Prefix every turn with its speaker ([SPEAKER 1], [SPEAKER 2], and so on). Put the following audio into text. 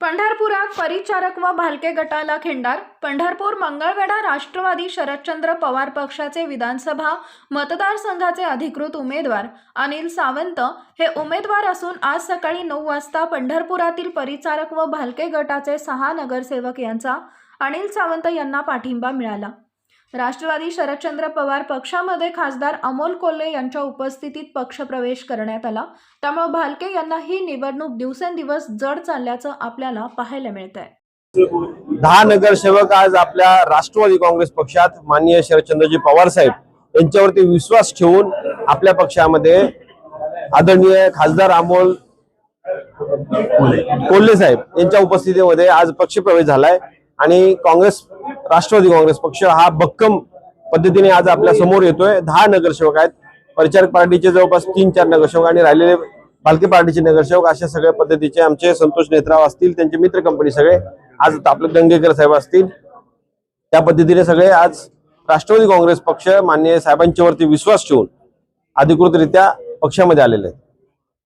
[SPEAKER 1] पंढरपुरात परिचारक व भालके गटाला खिंडार. पंढरपूर मंगळवेढा राष्ट्रवादी शरदचंद्र पवार पक्षाचे विधानसभा मतदारसंघाचे अधिकृत उमेदवार. अनिल सावंत हे उमेदवार असून आज सकाळी नऊ वाजता पंढरपुरातील परिचारक व भालके गटाचे सहा नगरसेवक यांचा अनिल सावंत यांना पाठिंबा मिळाला. राष्ट्रवादी शरदचंद्र पवार पक्षामध्ये खासदार अमोल कोल्हे यांच्या उपस्थितीत पक्षप्रवेश करण्यात आला. त्यामुळे भालके यांना ही निवडणूक दिवसेंदिवस जड चालल्याचं आपल्याला पाहायला मिळत आहे
[SPEAKER 2] दहा नगरसेवक आज आपल्या राष्ट्रवादी काँग्रेस पक्षात माननीय शरदचंद्रजी पवार साहेब यांच्यावरती विश्वास ठेवून आपल्या पक्षामध्ये आदरणीय खासदार अमोल कोल्हे साहेब यांच्या उपस्थितीमध्ये आज पक्षप्रवेश झालाय. आणि काँग्रेस राष्ट्रवादी काँग्रेस पक्ष हा भक्कम पद्धतीने आज आपल्यासमोर येतोय. दहा नगरसेवक आहेत. परिचारक पार्टीचे जवळपास तीन चार नगरसेवक आणि राहिलेले पालखी पार्टीचे नगरसेवक अशा सगळ्या पद्धतीचे आमचे संतोष नेत्राव असतील त्यांचे मित्र कंपनी सगळे. आज आपले गंगेकर साहेब असतील. त्या पद्धतीने सगळे आज राष्ट्रवादी काँग्रेस पक्ष माननीय साहेबांच्या वरती विश्वास ठेवून अधिकृतरित्या पक्षामध्ये आलेले आहेत.